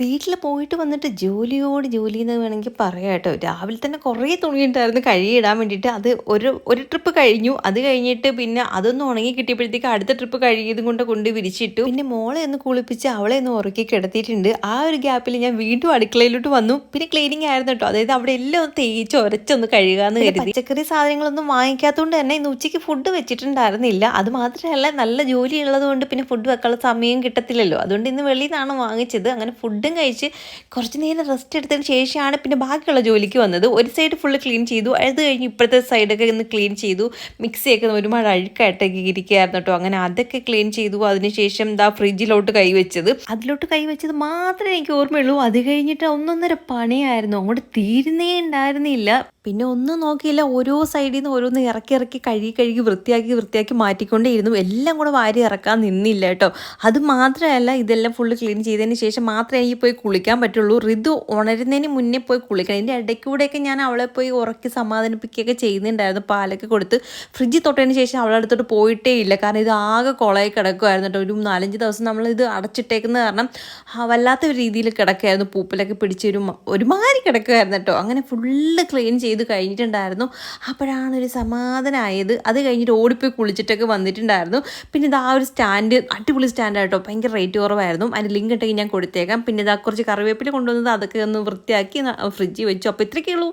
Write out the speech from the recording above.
വീട്ടിൽ പോയിട്ട് വന്നിട്ട് ജോലിയോട് ജോലി എന്ന് വേണമെങ്കിൽ പറയാം കേട്ടോ. രാവിലെ തന്നെ കുറേ തുണി തുണിയുണ്ടായിരുന്നു കഴുകിയിടാൻ വേണ്ടിയിട്ട്. അത് ഒരു ഒരു ട്രിപ്പ് കഴിഞ്ഞു. അത് കഴിഞ്ഞിട്ട് പിന്നെ അതൊന്നും ഉണങ്ങി കിട്ടിയപ്പോഴത്തേക്ക് അടുത്ത ട്രിപ്പ് കഴുകിയതും കൊണ്ട് കൊണ്ട് വിരിച്ചിട്ടു. പിന്നെ മോളെ ഒന്ന് കുളിപ്പിച്ച് അവളെ ഒന്ന് ഉറക്കി കിടത്തിയിട്ടുണ്ട്. ആ ഒരു ഗ്യാപ്പിൽ ഞാൻ വീണ്ടും അടുക്കളയിലോട്ട് വന്നു. പിന്നെ ക്ലീനിങ് ആയിരുന്നു കേട്ടോ. അതായത് അവിടെ എല്ലാം ഒന്ന് തേച്ച് ഉരച്ചൊന്ന് കഴുകാന്ന് കരുതി. പച്ചക്കറി സാധനങ്ങളൊന്നും വാങ്ങിക്കാത്തതുകൊണ്ട് തന്നെ ഇന്ന് ഉച്ചയ്ക്ക് ഫുഡ് വെച്ചിട്ടുണ്ടായിരുന്നില്ല. അത് മാത്രമല്ല നല്ല ജോലി ഉള്ളതുകൊണ്ട് പിന്നെ ഫുഡ് വെക്കാനുള്ള സമയം കിട്ടത്തില്ലല്ലോ. അതുകൊണ്ട് ഇന്ന് വെളിയിൽ നിന്നാണ് വാങ്ങിച്ചത്. അങ്ങനെ ഫുഡും കഴിച്ച് കുറച്ച് നേരം റെസ്റ്റ് എടുത്തതിന് ശേഷമാണ് പിന്നെ ബാക്കിയുള്ള ജോലിക്ക് വന്നത്. ഒരു സൈഡ് ഫുള്ള് ക്ലീൻ ചെയ്തു. അത് കഴിഞ്ഞ് ഇപ്പോഴത്തെ സൈഡൊക്കെ ഒന്ന് ക്ലീൻ ചെയ്തു. മിക്സിയൊക്കെ ഒരുപാട് അഴുക്കായിട്ടൊക്കെ ഇരിക്കുകയായിരുന്നു കേട്ടോ. അങ്ങനെ അതൊക്കെ ക്ലീൻ ചെയ്തു. അതിനുശേഷം എന്താ ഫ്രിഡ്ജിലോട്ട് കൈവച്ചത്. അതിലോട്ട് കൈവച്ചത് മാത്രമേ എനിക്ക് ഓർമ്മയുള്ളൂ. അത് കഴിഞ്ഞിട്ട് ഒന്നൊന്നര പണിയായിരുന്നു. അങ്ങോട്ട് തീരുന്നേ ഉണ്ടായിരുന്നില്ല. പിന്നെ ഒന്നും നോക്കിയില്ല. ഓരോ സൈഡിൽ നിന്ന് ഓരോന്ന് ഇറക്കി ഇറക്കി കഴുകി കഴുകി വൃത്തിയാക്കി വൃത്തിയാക്കി മാറ്റിക്കൊണ്ടേയിരുന്നു എല്ലാം കൂടെ വാരി ഇറക്കാൻ നിന്നില്ല കേട്ടോ. അത് മാത്രമല്ല ഇതെല്ലാം ഫുള്ള് ക്ലീൻ ചെയ്തതിന് ശേഷം മാത്രമേ എനിക്ക് പോയി കുളിക്കാൻ പറ്റുള്ളൂ. ഋതു ഉണരുന്നതിന് മുന്നേ പോയി കുളിക്കണം. ഇതിന്റെ ഇടയ്ക്കൂടെയൊക്കെ ഞാൻ അവളെ പോയി ഉറക്കി സമാധാനിപ്പിക്കുകയൊക്കെ ചെയ്യുന്നുണ്ടായിരുന്നു. പാലൊക്കെ കൊടുത്ത് ഫ്രിഡ്ജിൽ തൊട്ടതിന് ശേഷം അവളെ അടുത്തോട്ട് പോയിട്ടേ ഇല്ല. കാരണം ഇത് ആകെ കുളമായി കിടക്കുമായിരുന്നു കേട്ടോ. ഒരു നാലഞ്ച് ദിവസം നമ്മൾ ഇത് അടച്ചിട്ടേക്കുന്ന കാരണം വല്ലാത്ത ഒരു രീതിയിൽ കിടക്കുമായിരുന്നു പൂപ്പിലൊക്കെ പിടിച്ചൊരു ഒരുമാതിരി കിടക്കുമായിരുന്നു കേട്ടോ. അങ്ങനെ ഫുള്ള് ക്ലീൻ ചെയ്ത് കഴിഞ്ഞിട്ടുണ്ടായിരുന്നു. അപ്പോഴാണ് ഒരു സമാധാനമായത് അത് കഴിഞ്ഞിട്ട് ഓടിപ്പോയി കുളിച്ചിട്ടൊക്കെ വന്നിട്ടുണ്ടായിരുന്നു. പിന്നെ ഇത് ഒരു സ്റ്റാൻഡ് അടിപൊളി സ്റ്റാൻഡ് ആട്ടോ ഭയങ്കര റേറ്റ് കുറവായിരുന്നു. അതിന്റെ ലിങ്ക് ഉണ്ടെങ്കിൽ ഞാൻ കൊടുത്തേക്കാം. പിന്നെ ഇതാ കുറച്ച് കറിവേപ്പില കൊണ്ടുവന്നത് അതൊക്കെ ഒന്ന് വൃത്തിയാക്കി ഫ്രിഡ്ജിൽ വെച്ചു. അപ്പോൾ ഇത്രയൊക്കെ ഉള്ളൂ.